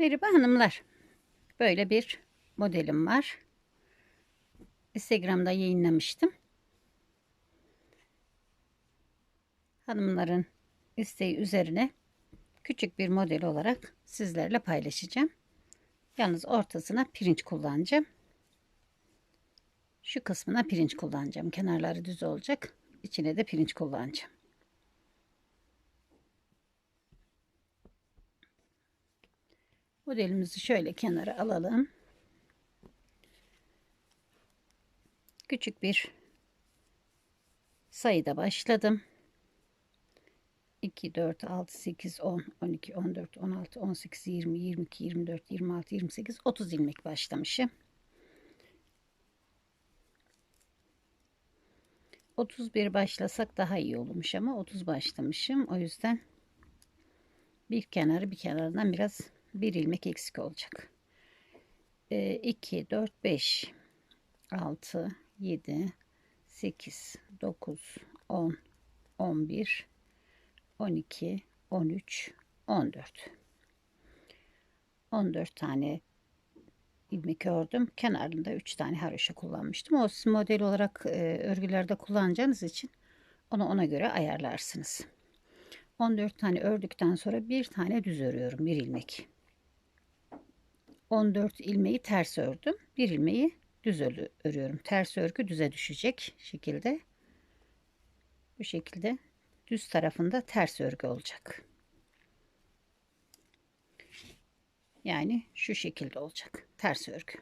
Merhaba hanımlar. Böyle bir modelim var. Instagram'da yayınlamıştım. Hanımların isteği üzerine küçük bir model olarak sizlerle paylaşacağım. Yalnız ortasına pirinç kullanacağım. Şu kısmına pirinç kullanacağım. Kenarları düz olacak. İçine de pirinç kullanacağım. Modelimizi şöyle kenara alalım. Küçük bir sayıda başladım. 2, 4, 6, 8, 10, 12, 14, 16, 18, 20, 22, 24, 26, 28, 30 ilmek başlamışım. 31 başlasak daha iyi olmuş ama 30 başlamışım. O yüzden bir kenarı bir kenarından biraz bir ilmek eksik olacak. 2, 4, 5, 6, 7, 8, 9, 10, 11, 12, 13, 14. 14 tane ilmek ördüm. Kenarında 3 tane haroşa kullanmıştım. O siz model olarak e, örgülerde kullanacağınız için onu ona göre ayarlarsınız. 14 tane ördükten sonra bir tane düz örüyorum. Bir ilmek. 14 ilmeği ters ördüm. Bir ilmeği düz örüyorum. Ters örgü düze düşecek şekilde. Bu şekilde düz tarafında ters örgü olacak. Yani şu şekilde olacak. Ters örgü.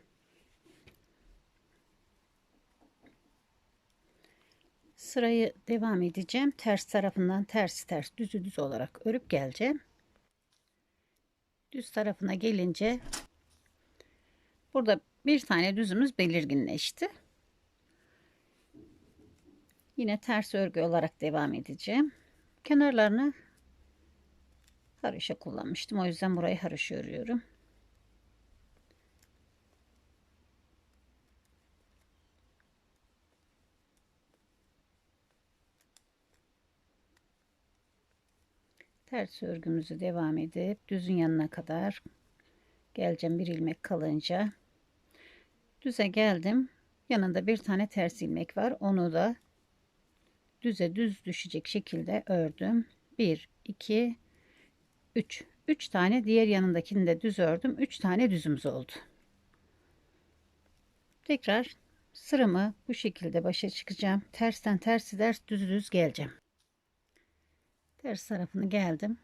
Sırayı devam edeceğim. Ters tarafından ters ters düzü düz olarak örüp geleceğim. Düz tarafına gelince burada bir tane düzümüz belirginleşti. Yine ters örgü olarak devam edeceğim. Kenarlarını haroşa kullanmıştım. O yüzden burayı haroşa örüyorum. Ters örgümüzü devam edip düzün yanına kadar geleceğim bir ilmek kalınca düze geldim. Yanında bir tane ters ilmek var. Onu da düze düz düşecek şekilde ördüm. 1 2 3 3 tane diğer yanındakini de düz ördüm. 3 tane düzümüz oldu. Tekrar sıramı bu şekilde başa çıkacağım. Tersten tersi ders düz düz geleceğim. Ters tarafını geldim.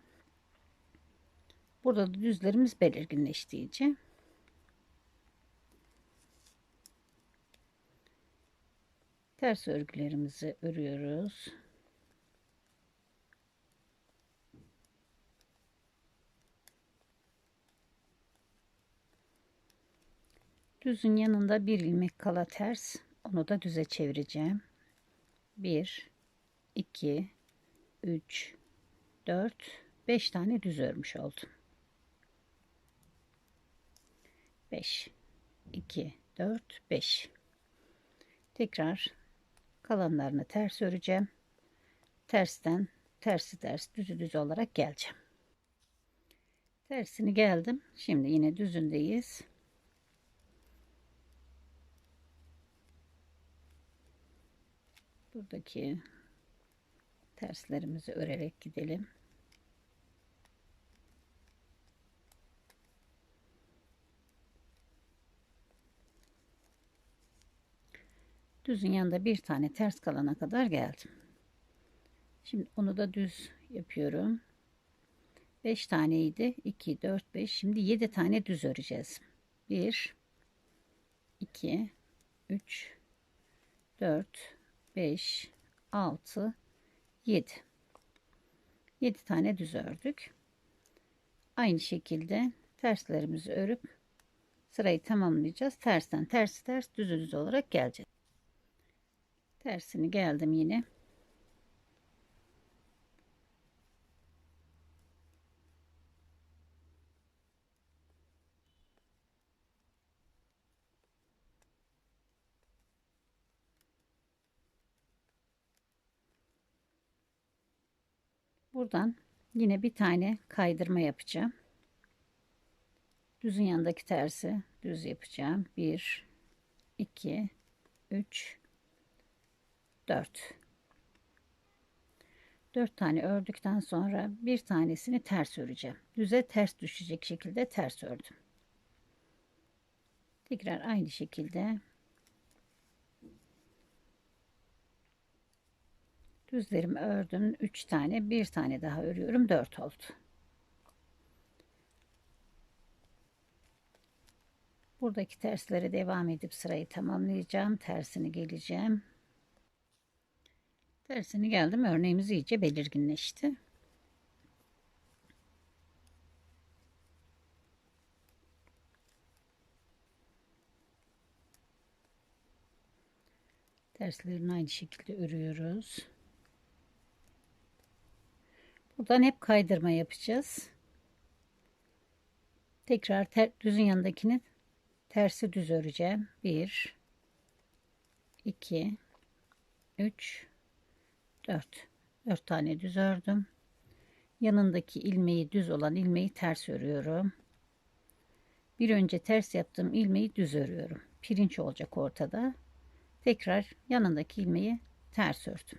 Burada da düzlerimiz belirginleşti iyice. Ters örgülerimizi örüyoruz. Düzün yanında bir ilmek kala ters. Onu da düze çevireceğim. 1 2 3 4 5 tane düz örmüş oldum. 5 2 4 5 tekrar kalanlarını ters öreceğim. Tersten tersi ters düzü düz olarak geleceğim. Tersini geldim. Şimdi yine düzündeyiz. Buradaki terslerimizi örerek gidelim düzün yanında bir tane ters kalana kadar geldim. Şimdi onu da düz yapıyorum. 5 taneydi. 2, 4, 5. Şimdi 7 tane düz öreceğiz. 1, 2, 3, 4, 5, 6, 7. 7 tane düz ördük. Aynı şekilde terslerimizi örüp sırayı tamamlayacağız. Tersten ters ters düz düz olarak geleceğiz tersini geldim yine. Buradan yine bir tane kaydırma yapacağım. Düzün yanındaki tersi düz yapacağım. 1 2 3 4 4 tane ördükten sonra bir tanesini ters öreceğim. Düze ters düşecek şekilde ters ördüm. Tekrar aynı şekilde düzlerimi ördüm. 3 tane, bir tane daha örüyorum. 4 oldu. Buradaki terslere devam edip sırayı tamamlayacağım. Tersini geleceğim. Tersini geldim. Örneğimiz iyice belirginleşti. Terslerini aynı şekilde örüyoruz. Buradan hep kaydırma yapacağız. Tekrar ter, düzün yanındakini tersi düz öreceğim. 1 2 3 4 4 tane düz ördüm. Yanındaki ilmeği düz olan ilmeği ters örüyorum. Bir önce ters yaptığım ilmeği düz örüyorum. Pirinç olacak ortada. Tekrar yanındaki ilmeği ters ördüm.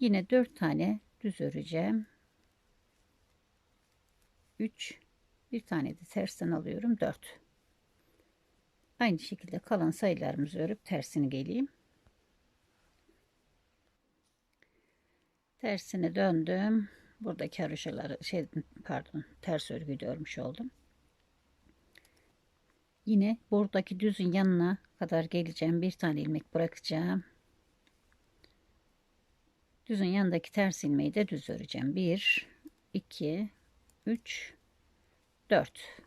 Yine 4 tane düz öreceğim. 3 bir tane de tersten alıyorum 4 aynı şekilde kalan sayılarımızı örüp tersini geleyim tersini döndüm. Buradaki haroşaları şey pardon ters örgü örmüş oldum. Yine buradaki düzün yanına kadar geleceğim. Bir tane ilmek bırakacağım. Düzün yanındaki ters ilmeği de düz öreceğim. 1 2 3 4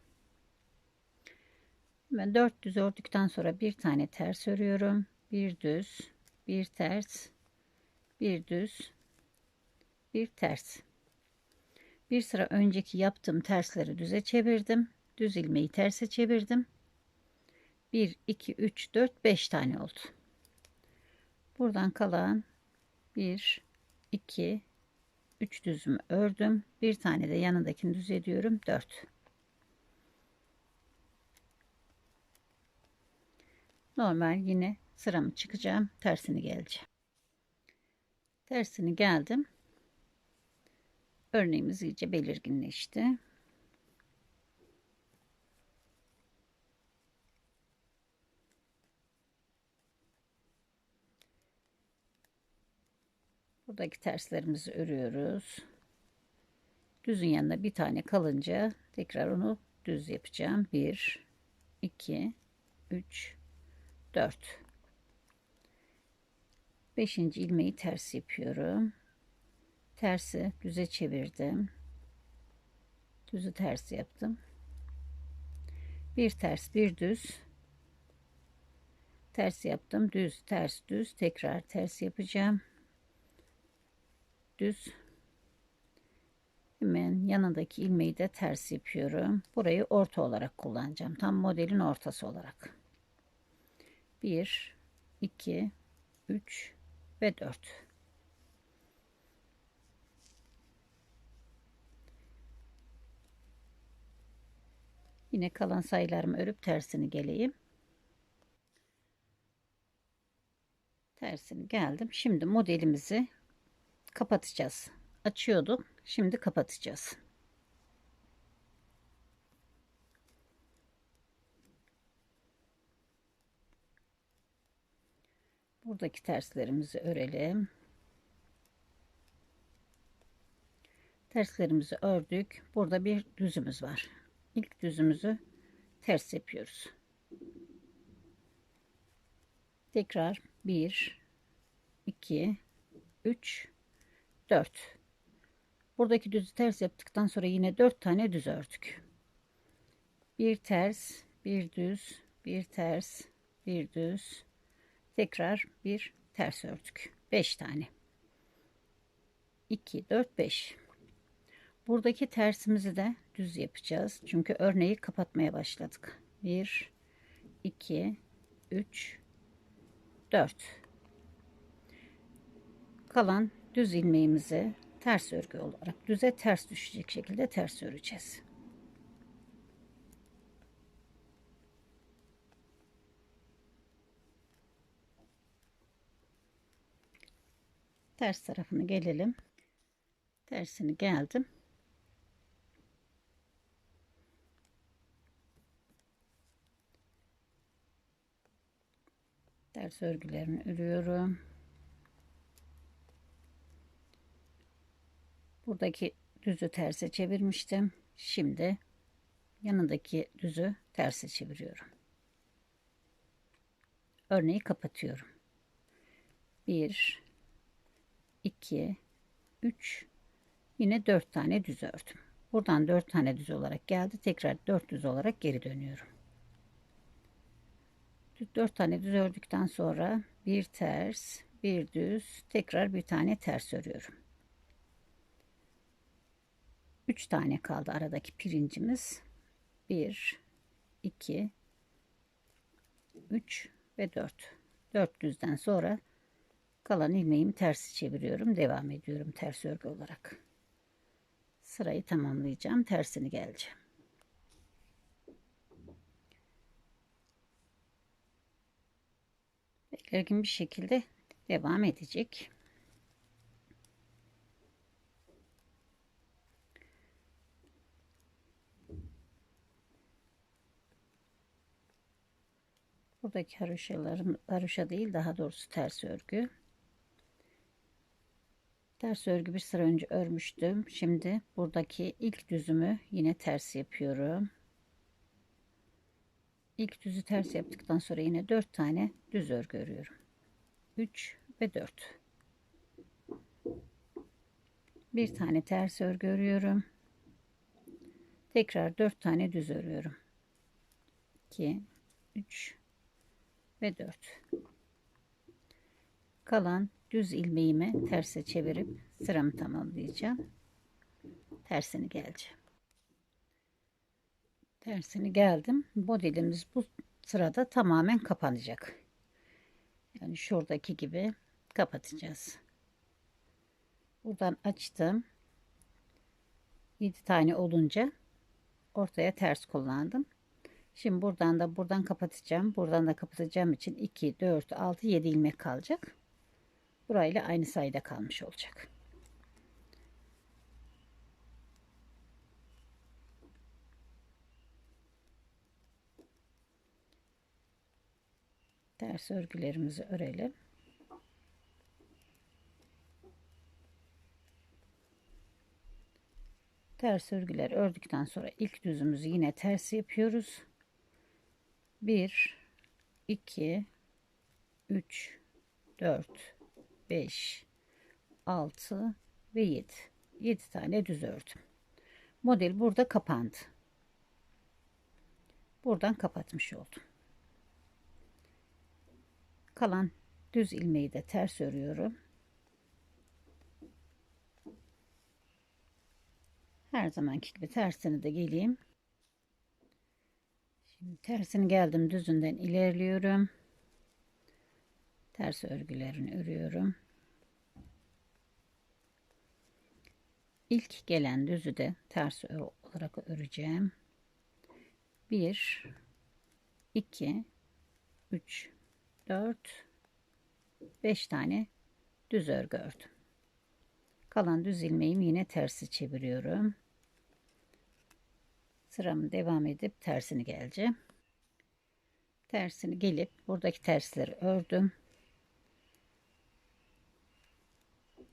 Hemen 4 düz ördükten sonra bir tane ters örüyorum. Bir düz bir ters bir düz bir ters. Bir sıra önceki yaptığım tersleri düze çevirdim. Düz ilmeği terse çevirdim. 1 2 3 4 5 tane oldu. Buradan kalan 1 2 3 düzümü ördüm. Bir tane de yanındakini düz ediyorum. 4 normal yine sıramı çıkacağım. Tersini geleceğim. Tersini geldim örneğimiz iyice belirginleşti. Buradaki terslerimizi örüyoruz. Düzün yanında bir tane kalınca tekrar onu düz yapacağım. 1 2 3 4 5. ilmeği ters yapıyorum tersi düze çevirdim. Düzü ters yaptım. Bir ters bir düz. Ters yaptım. Düz ters düz. Tekrar ters yapacağım. Düz. Hemen yanındaki ilmeği de ters yapıyorum. Burayı orta olarak kullanacağım. Tam modelin ortası olarak. 1 2 3 ve 4 yine kalan sayılarımı örüp tersini geleyim. Tersini geldim. Şimdi modelimizi kapatacağız. Açıyorduk şimdi kapatacağız. Buradaki terslerimizi örelim. Terslerimizi ördük. Burada bir düzümüz var ilk düzümüzü ters yapıyoruz. Tekrar 1 2 3 4 buradaki düzü ters yaptıktan sonra yine 4 tane düz ördük. Bir ters bir düz bir ters bir düz. Tekrar bir ters ördük. 5 tane. 2 4 5 buradaki tersimizi de düz yapacağız. Çünkü örneği kapatmaya başladık. 1 2 3 4 Kalan düz ilmeğimizi ters örgü olarak düze ters düşecek şekilde ters öreceğiz. Ters tarafını gelelim. Tersini geldim. Ters örgülerini örüyorum. Buradaki düzü terse çevirmiştim. Şimdi yanındaki düzü terse çeviriyorum. Örneği kapatıyorum. 1 2 3 yine 4 tane düz ördüm. Buradan 4 tane düz olarak geldi. Tekrar 4 düz olarak geri dönüyorum. 4 tane düz ördükten sonra bir ters, bir düz, tekrar bir tane ters örüyorum. 3 tane kaldı aradaki pirincimiz. 1 2 3 ve 4. 4 düzden sonra kalan ilmeğimi tersi çeviriyorum. Devam ediyorum ters örgü olarak. Sırayı tamamlayacağım. Tersini geleceğim. Belirgin bir şekilde devam edecek. Buradaki haroşalarım haroşa değil daha doğrusu ters örgü. Ters örgü bir sıra önce örmüştüm. Şimdi buradaki ilk düzümü yine ters yapıyorum. İlk düzü ters yaptıktan sonra yine 4 tane düz örgü örüyorum. 3 ve 4. Bir tane ters örgü örüyorum. Tekrar 4 tane düz örüyorum. 2 3 ve 4. Kalan düz ilmeğimi terse çevirip sıramı tamamlayacağım. Tersini geleceğim. Tersini geldim. Modelimiz bu sırada tamamen kapanacak. Yani şuradaki gibi kapatacağız. Buradan açtım. 7 tane olunca ortaya ters kullandım. Şimdi buradan da buradan kapatacağım. Buradan da kapatacağım için 2, 4, 6, 7 ilmek kalacak. Burayla aynı sayıda kalmış olacak. Ters örgülerimizi örelim. Ters örgüler ördükten sonra ilk düzümüzü yine ters yapıyoruz. 1 2 3 4 5 6 ve 7 7 tane düz ördüm model burada kapandı buradan kapatmış oldum kalan düz ilmeği de ters örüyorum her zamanki gibi tersini de geleyim Şimdi tersini geldim düzünden ilerliyorum. Ters örgülerini örüyorum. İlk gelen düzü de ters olarak öreceğim. 1 2 3 4 5 tane düz örgü ördüm. Kalan düz ilmeğimi yine tersi çeviriyorum. Sıramı devam edip tersini geleceğim. Tersini gelip buradaki tersleri ördüm.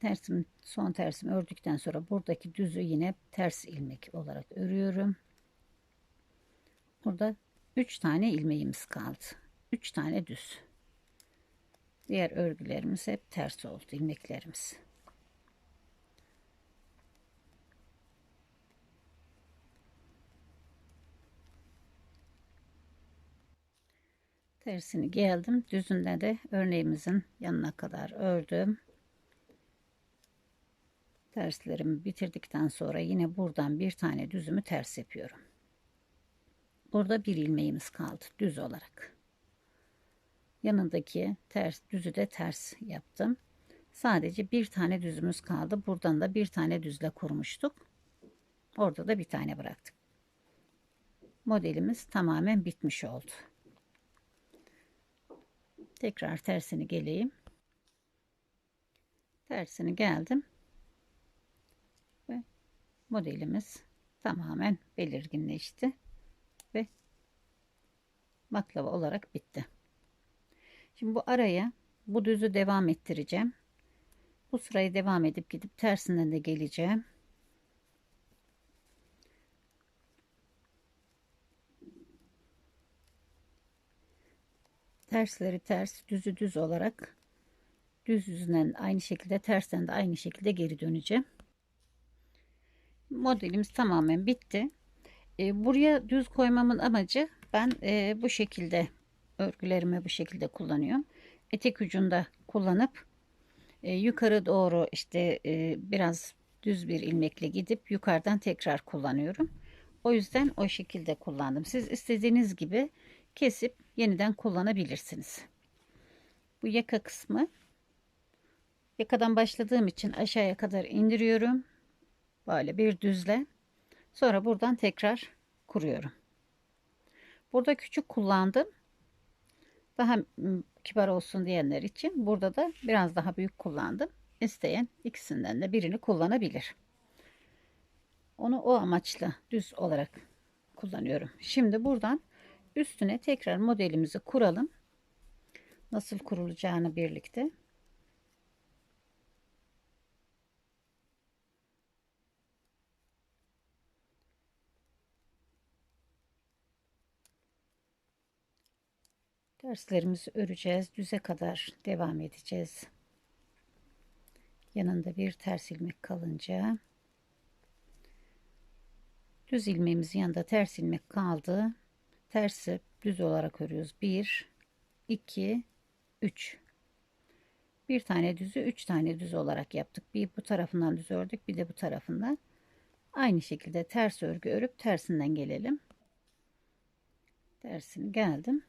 Tersim son tersimi ördükten sonra buradaki düzü yine ters ilmek olarak örüyorum. Burada 3 tane ilmeğimiz kaldı. 3 tane düz. Diğer örgülerimiz hep ters oldu ilmeklerimiz. tersini geldim. Düzünde de örneğimizin yanına kadar ördüm. Terslerimi bitirdikten sonra yine buradan bir tane düzümü ters yapıyorum. Burada bir ilmeğimiz kaldı düz olarak yanındaki ters düzü de ters yaptım sadece bir tane düzümüz kaldı buradan da bir tane düzle kurmuştuk orada da bir tane bıraktık modelimiz tamamen bitmiş oldu Tekrar tersini geleyim. Tersini geldim. Ve modelimiz tamamen belirginleşti. Ve baklava olarak bitti. Şimdi bu araya bu düzü devam ettireceğim. Bu sırayı devam edip gidip tersinden de geleceğim. Tersleri ters, düzü düz olarak düz yüzünden aynı şekilde tersten de aynı şekilde geri döneceğim. Modelimiz tamamen bitti. E, buraya düz koymamın amacı ben e, bu şekilde örgülerimi bu şekilde kullanıyorum. Etek ucunda kullanıp e, yukarı doğru işte e, biraz düz bir ilmekle gidip yukarıdan tekrar kullanıyorum. O yüzden o şekilde kullandım. Siz istediğiniz gibi kesip yeniden kullanabilirsiniz. Bu yaka kısmı yakadan başladığım için aşağıya kadar indiriyorum. Böyle bir düzle. Sonra buradan tekrar kuruyorum. Burada küçük kullandım. Daha kibar olsun diyenler için burada da biraz daha büyük kullandım. İsteyen ikisinden de birini kullanabilir. Onu o amaçla düz olarak kullanıyorum. Şimdi buradan üstüne tekrar modelimizi kuralım. Nasıl kurulacağını birlikte. Derslerimizi öreceğiz. Düze kadar devam edeceğiz. Yanında bir ters ilmek kalınca düz ilmeğimizin yanında ters ilmek kaldı. Tersi düz olarak örüyoruz. 1 2 3 bir tane düzü üç tane düz olarak yaptık. Bir bu tarafından düz ördük, bir de bu tarafından. Aynı şekilde ters örgü örüp tersinden gelelim. Tersini geldim.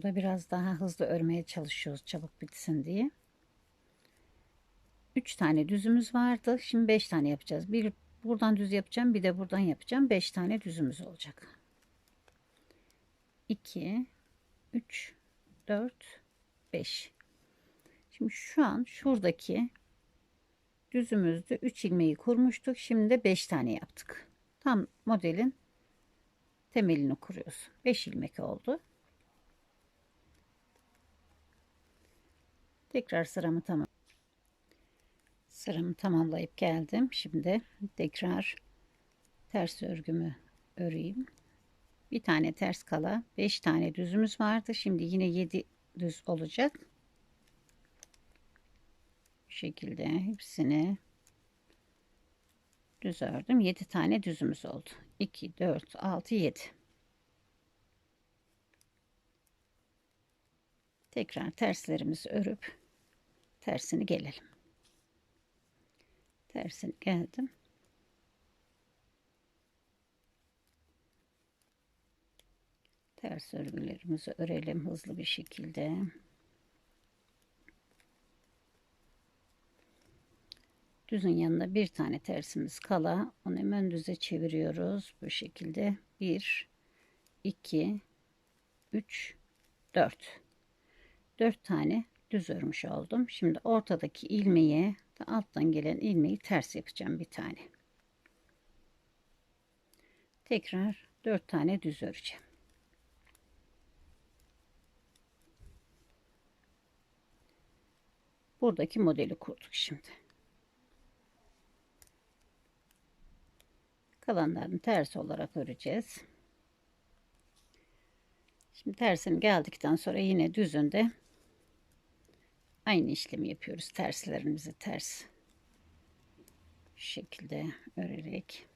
Burada biraz daha hızlı örmeye çalışıyoruz çabuk bitsin diye. 3 tane düzümüz vardı. Şimdi 5 tane yapacağız. Bir buradan düz yapacağım, bir de buradan yapacağım. 5 tane düzümüz olacak. 2 3 4 5 Şimdi şu an şuradaki düzümüzde 3 ilmeği kurmuştuk. Şimdi de 5 tane yaptık. Tam modelin temelini kuruyoruz. 5 ilmek oldu. Tekrar sıramı tamam. Sıramı tamamlayıp geldim. Şimdi tekrar ters örgümü öreyim. Bir tane ters kala 5 tane düzümüz vardı. Şimdi yine 7 düz olacak. Bu şekilde hepsini düz ördüm. 7 tane düzümüz oldu. 2 4 6 7 tekrar terslerimizi örüp tersini gelelim. Tersini geldim. Ters örgülerimizi örelim hızlı bir şekilde. Düzün yanında bir tane tersimiz kala. Onu hemen düze çeviriyoruz. Bu şekilde. 1, 2, 3, 4. 4 tane düz örmüş oldum. Şimdi ortadaki ilmeği alttan gelen ilmeği ters yapacağım bir tane. Tekrar 4 tane düz öreceğim. Buradaki modeli kurduk şimdi. Kalanlarını ters olarak öreceğiz. Şimdi tersini geldikten sonra yine düzünde aynı işlemi yapıyoruz. Terslerimizi ters şekilde örerek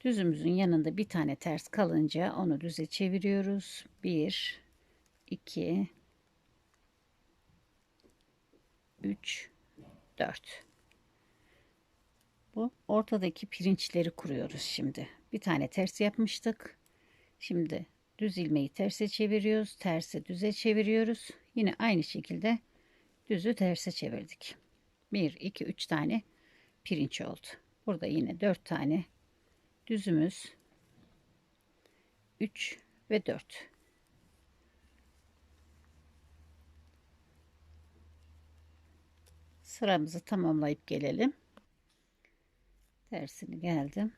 düzümüzün yanında bir tane ters kalınca onu düze çeviriyoruz. 1 2 3 4 bu ortadaki pirinçleri kuruyoruz şimdi. Bir tane ters yapmıştık. Şimdi düz ilmeği terse çeviriyoruz. Tersi düze çeviriyoruz. Yine aynı şekilde düzü terse çevirdik. 1 2 3 tane pirinç oldu. Burada yine 4 tane düzümüz 3 ve 4. Sıramızı tamamlayıp gelelim. Tersini geldim.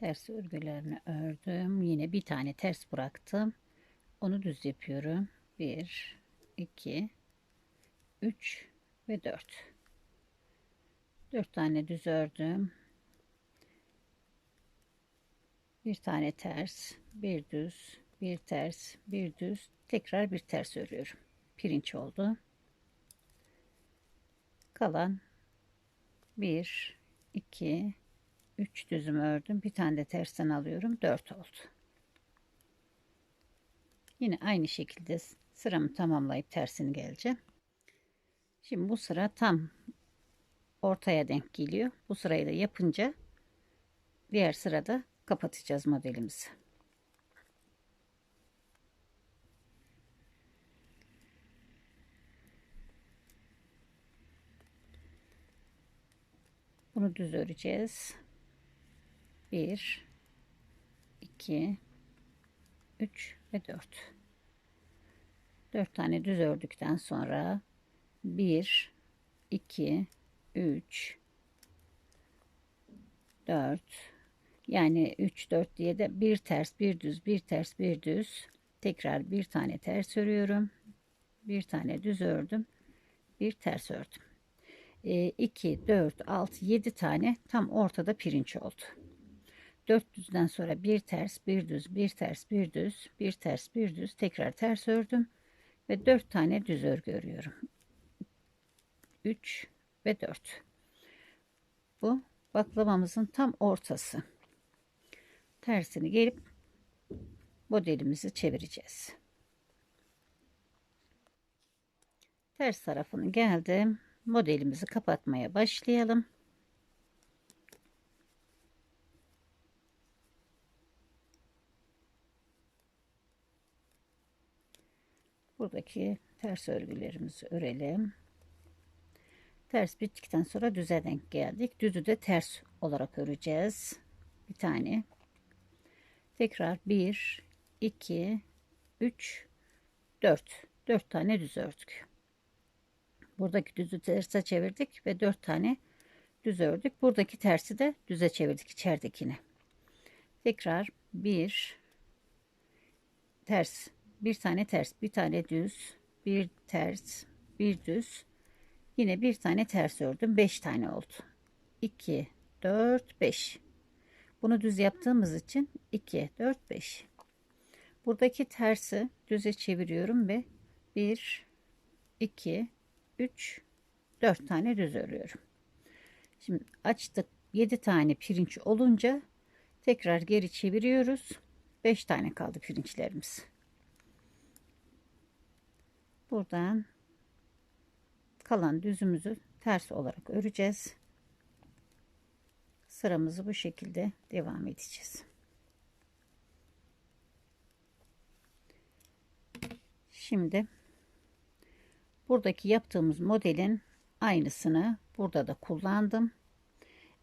Ters örgülerini ördüm. Yine bir tane ters bıraktım. Onu düz yapıyorum. 1 2 3 ve 4. 4 tane düz ördüm. Bir tane ters, bir düz, bir ters, bir düz, tekrar bir ters örüyorum. Pirinç oldu. Kalan 1 2 3 düzüm ördüm. Bir tane de tersten alıyorum. 4 oldu. Yine aynı şekilde sıramı tamamlayıp tersini geleceğim. Şimdi bu sıra tam ortaya denk geliyor. Bu sırayı da yapınca diğer sırada kapatacağız modelimizi. Bunu düz öreceğiz. 1 2 3 ve 4 4 tane düz ördükten sonra 1 2 3 4 yani 3 4 diye de bir ters bir düz bir ters bir düz. Tekrar bir tane ters örüyorum. Bir tane düz ördüm. Bir ters ördüm. 2 4 6 7 tane tam ortada pirinç oldu 4 düzden sonra bir ters bir düz bir ters bir düz bir ters bir düz tekrar ters ördüm ve 4 tane düz örgü örüyorum. 3 ve 4 bu baklavamızın tam ortası. Tersini gelip modelimizi çevireceğiz. Ters tarafını geldim. Modelimizi kapatmaya başlayalım buradaki ters örgülerimizi örelim. Ters bittikten sonra düze denk geldik. Düzü de ters olarak öreceğiz. Bir tane. Tekrar 1, 2, 3, 4. 4 tane düz ördük. Buradaki düzü terse çevirdik ve 4 tane düz ördük. Buradaki tersi de düze çevirdik içeridekini. Tekrar 1 ters bir tane ters bir tane düz bir ters bir düz. Yine bir tane ters ördüm 5 tane oldu. 2 4 5 bunu düz yaptığımız için 2 4 5 buradaki tersi düze çeviriyorum ve 1 2 3 4 tane düz örüyorum. Şimdi açtık 7 tane pirinç olunca tekrar geri çeviriyoruz. 5 tane kaldı pirinçlerimiz buradan kalan düzümüzü ters olarak öreceğiz. Sıramızı bu şekilde devam edeceğiz. Şimdi buradaki yaptığımız modelin aynısını burada da kullandım.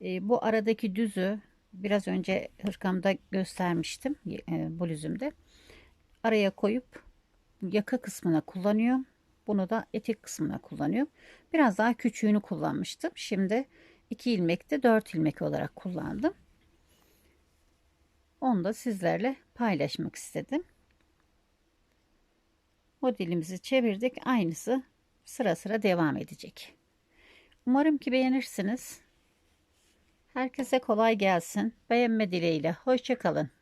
E, bu aradaki düzü biraz önce hırkamda göstermiştim e, bluzumda. Araya koyup yaka kısmına kullanıyor. Bunu da etek kısmına kullanıyor. Biraz daha küçüğünü kullanmıştım. Şimdi 2 ilmekte 4 ilmek olarak kullandım. Onu da sizlerle paylaşmak istedim. Modelimizi çevirdik. Aynısı sıra sıra devam edecek. Umarım ki beğenirsiniz. Herkese kolay gelsin. Beğenme dileğiyle. Hoşçakalın.